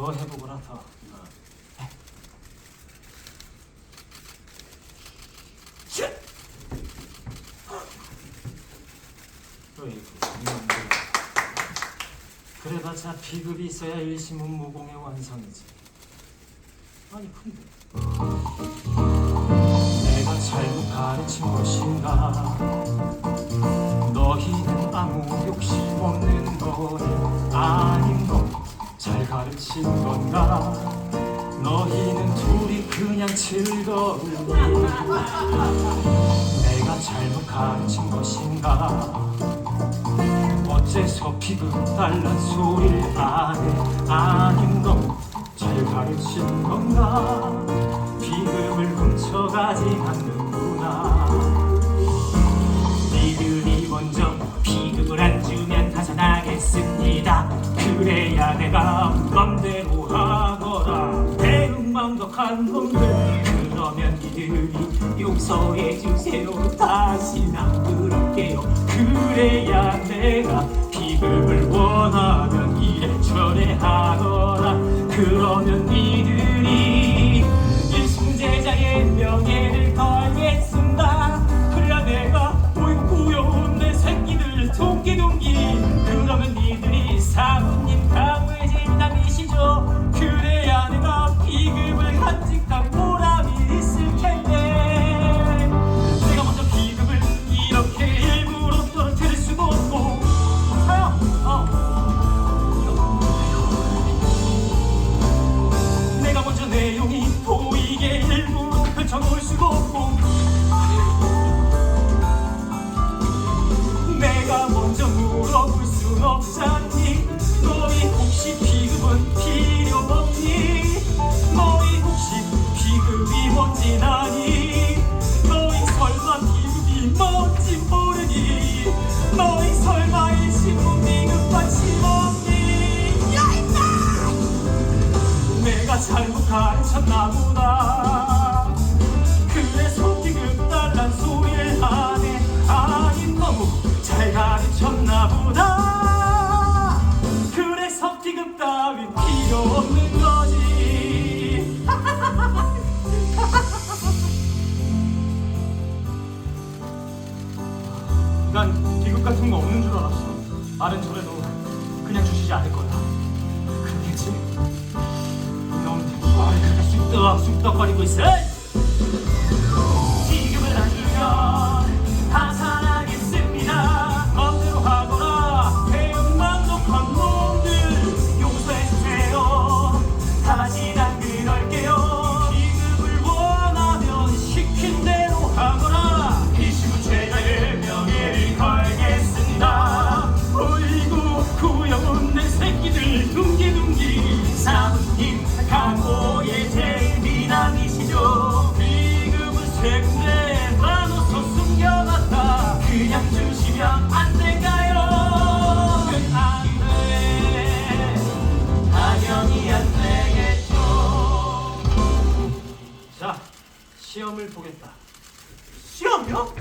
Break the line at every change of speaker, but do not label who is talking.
더 해보거라 더. 그래봤자 비급이 있어야 일시문무공의 완성이지. 아니 근데 내가 잘못 가르친 것인가? 너희는 아무 욕심 없는 너잘 가르친 건가? 너희는 둘이 그냥 즐거우니 내가 잘못 가르친 것인가? 어째서 피부 달란 소리를 안해 아닌 너잘 가르친 건가 비금을 훔쳐가지 않는구나 니들이 먼저 비금을 안 주면 하산하겠습니다 그래야 내가 대응망덕한 놈들 그러면 니들이 용서해 주세요. 다신 안 그럴게요. 그래야 내가 비금을 잘못 가르쳤나 보다. 그래서 비급 달란 소리를 하네 아님 너무 잘 가르쳤나 보다. 그래서 비급 따위 필요 없는 거지. 난 비급 같은 거 없는 줄 알았어. 말은 저래도 그냥 주시지 않을 거야 그러겠지 놈들 뭘 그렇게 쑥덕 쑥덕거리고 있어 시험을 보겠다. 시험요?